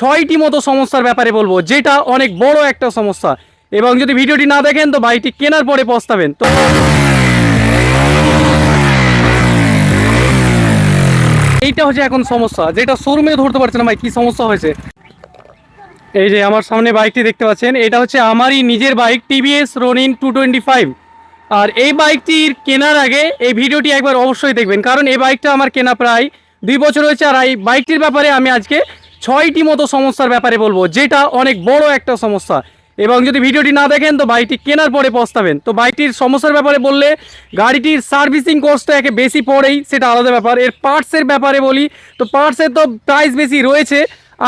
ছয়টি মতো সমস্যার ব্যাপারে বলব, যেটা অনেক বড় একটা সমস্যা। এবং যদি ভিডিওটি না দেখেন, তো বাইকটি কেনার পরে পস্তাবেন। তো এইটা হচ্ছে এখন সমস্যা, যেটা শোরুমে ধরতে পারছে না ভাই, কি সমস্যা হয়েছে? এই যে আমার সামনে বাইকটি দেখতে পাচ্ছেন, এটা হচ্ছে আমারই নিজের bike, TVS Ronin two twenty five. আর এই বাইকটির কেনার আগে এই ভিডিওটি একবার অবশ্যই দেখবেন, কারণ এই বাইকটা আমার কেনা প্রায় দুই বছর হয়েছে, আর এই বাইকটির ব্যাপারে আমি আজকে ছয়টি মতো সমস্যার ব্যাপারে বলব, যেটা অনেক বড় একটা সমস্যা। এবং যদি ভিডিওটি না দেখেন, তো বাইকটি কেনার পরে পস্তাবেন। তো বাইকটির সমস্যার ব্যাপারে বললে, গাড়িটির সার্ভিসিং কস্ট একে বেশি পড়েই, সেটা আলাদা ব্যাপার। এর পার্টসের ব্যাপারে বলি, তো পার্টসের তো প্রাইস বেশি রয়েছে।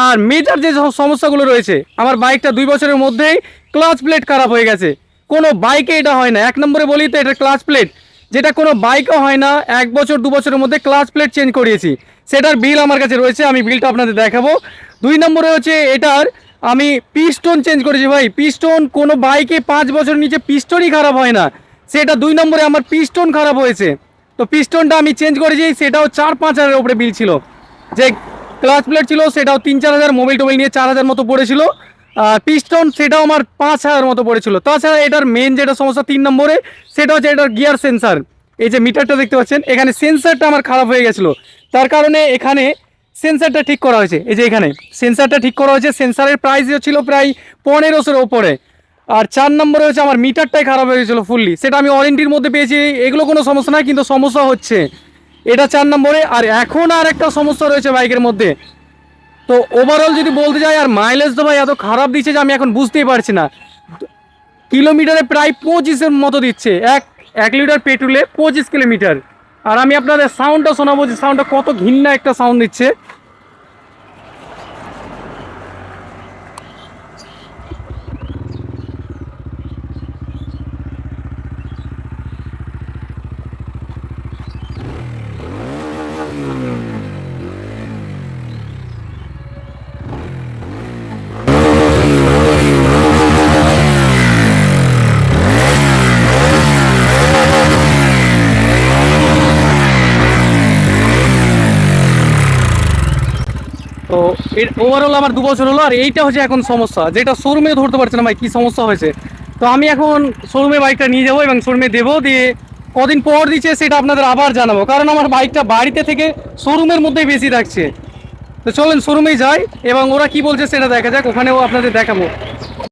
আর মেজর যে সমস্যাগুলো রয়েছে, আমার বাইকটা দুই বছরের মধ্যেই ক্লাচ প্লেট খারাপ হয়ে গেছে। কোনো বাইকে এটা হয় না। এক নম্বরে বলি তো, এটা ক্লাচ প্লেট যেটা কোনো বাইকও হয় না, এক বছর, দু বছরের মধ্যে ক্লাচ প্লেট চেঞ্জ করিয়েছি। সেটার বিল আমার কাছে রয়েছে, আমি বিলটা আপনাদের দেখাবো। দুই নম্বরে হচ্ছে এটার, আমি পিস্টন চেঞ্জ করেছি ভাই। পিস্টন কোনো বাইকে পাঁচ বছর নিচে পিস্টনই খারাপ হয় না। সেটা দুই নম্বরে আমার পিস্টন খারাপ হয়েছে। তো পিস্টনটা আমি চেঞ্জ করেছি, সেটাও চার, পাঁচ হাজারের উপরে বিল ছিল। যে ক্লাচ প্লেট ছিল, সেটাও তিন, চার হাজার মোবাইল টোবাইল নিয়ে চার হাজার মতো পড়েছিল। আর পিস্টন সেটাও আমার পাঁচ হাজার মতো পড়েছিল। তাছাড়া এটার মেন যেটা সমস্যা তিন নম্বরে, সেটা হচ্ছে এটার গিয়ার সেন্সার এই যে মিটারটা দেখতে পাচ্ছেন, এখানে সেন্সারটা আমার খারাপ হয়ে গেছিল। তার কারণে এখানে সেন্সারটা ঠিক করা হয়েছে। এই যে এখানে সেন্সারটা ঠিক করা হয়েছে সেন্সারের প্রাইস ছিল প্রায় পনেরোশোর ওপরে। আর চার নম্বরে হচ্ছে আমার মিটারটাই খারাপ হয়ে গেছিল ফুললি সেটা আমি ওয়ারেন্টির মধ্যে পেয়েছি, এগুলো কোনো সমস্যা নয় কিন্তু সমস্যা হচ্ছে। এটা চার নম্বরে, আর এখন আর একটা সমস্যা রয়েছে বাইকের মধ্যে। তো ওভারঅল যদি বলতে যাই, আর মাইলেজ তো ভাই এত খারাপ দিচ্ছে যে আমি এখন বুঝতেই পারছি না। কিলোমিটারে প্রায় পঁচিশের মতো দিচ্ছে। এক এক লিটার পেট্রোলে পঁচিশ কিলোমিটার। আর আমি আপনাদের সাউন্ডটা শোনাবো যে সাউন্ডটা কত ঘিন্না একটা সাউন্ড দিচ্ছে। তো এর ওভারঅল আমার দু বছর হলো, আর এইটা হচ্ছে এখন সমস্যা। যেটা শোরুমে ধরতে পারছে না ভাই, কী সমস্যা হয়েছে? তো আমি এখন শোরুমে বাইকটা নিয়ে যাব এবং শোরুমে দেবো, দিয়ে কদিন পর দিচ্ছে সেটা আপনাদের আবার জানাব। কারণ আমার বাইকটা বাড়িতে থেকে শোরুমের মধ্যেই বেশি থাকছে। তো চলেন শোরুমেই যাই, এবং ওরা কি বলছে সেটা দেখা যাক, ওখানেও আপনাদের দেখাবো।